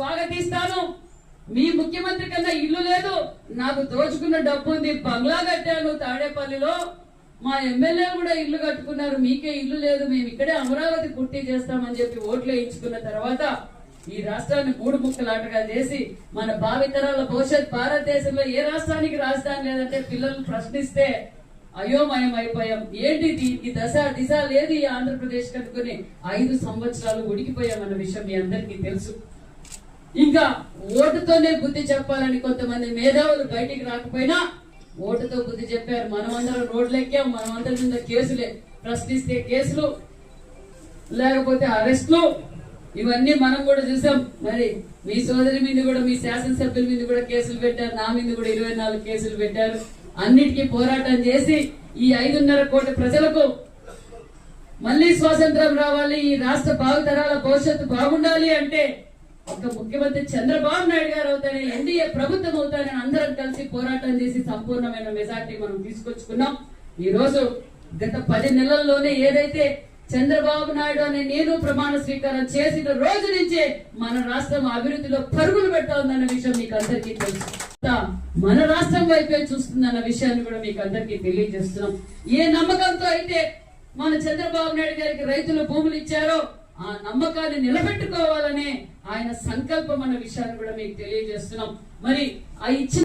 స్వాగతిస్తాను. మీ ముఖ్యమంత్రి కన్నా ఇల్లు లేదు. నాకు దోచుకున్న డబ్బు ఉంది బంగ్లా కట్టాను తాడేపల్లిలో. మా ఎమ్మెల్యేలు కూడా ఇల్లు కట్టుకున్నారు. మీకే ఇల్లు లేదు. మేము ఇక్కడే అమరావతి పుట్టి చేస్తామని చెప్పి ఓట్లు వేయించుకున్న తర్వాత ఈ రాష్ట్రాన్ని మూడు ముక్కలాటగా చేసి మన భావితరాల భవిష్యత్ భారతదేశంలో ఏ రాష్ట్రానికి రాజధాని లేదంటే పిల్లలు ప్రశ్నిస్తే అయోమయం అయిపోయాం. ఏంటిది ఈ దశ దిశ లేదు ఈ ఆంధ్రప్రదేశ్ కనుకొని ఐదు సంవత్సరాలు ఉడికిపోయామన్న విషయం మీ అందరికీ తెలుసు. ఇంకా ఓటుతోనే బుద్ధి చెప్పాలని కొంతమంది మేధావులు బయటికి రాకపోయినా ఓటుతో బుద్ధి చెప్పారు. మనమందరం రోడ్లెక్కాం మనమందరి మీద కేసులే. ప్రశ్నిస్తే కేసులు లేకపోతే అరెస్టులు. ఇవన్నీ మనం కూడా చూసాం. మరి మీ సోదరి మీద కూడా మీ శాసనసభ్యుల మీద కూడా కేసులు పెట్టారు. నా మీద కూడా ఇరవై నాలుగు కేసులు పెట్టారు. అన్నిటికీ పోరాటం చేసి ఈ ఐదున్నర కోటి ప్రజలకు మళ్ళీ స్వాతంత్రం రావాలి. ఈ రాష్ట్ర భావితరాల భవిష్యత్తు బాగుండాలి అంటే ఒక ముఖ్యమంత్రి చంద్రబాబు నాయుడు గారు అవుతానే ఎన్డీఏ ప్రభుత్వం అవుతానని అందరం కలిసి పోరాటం చేసి సంపూర్ణమైన మెజార్టీ మనం తీసుకొచ్చుకున్నాం. ఈ రోజు గత పది నెలల్లోనే ఏదైతే చంద్రబాబు నాయుడు అనే నేను ప్రమాణ స్వీకారం చేసిన రోజు నుంచే మన రాష్ట్రం అభివృద్ధిలో పరుగులు పెట్టాలన్న విషయం మీకు అందరికీ తెలుసు. మన రాష్ట్రం వైపే చూస్తుందన్న విషయాన్ని కూడా మీకు అందరికీ తెలియజేస్తున్నాం. ఏ నమ్మకంతో అయితే మన చంద్రబాబు నాయుడు గారికి రైతులు భూములు ఇచ్చారో ఆ నమ్మకాన్ని నిలబెట్టుకోవాలనే ఆయన సంకల్పం అన్న విషయాన్ని కూడా మీకు తెలియజేస్తున్నాం. మరి ఆ ఇచ్చిన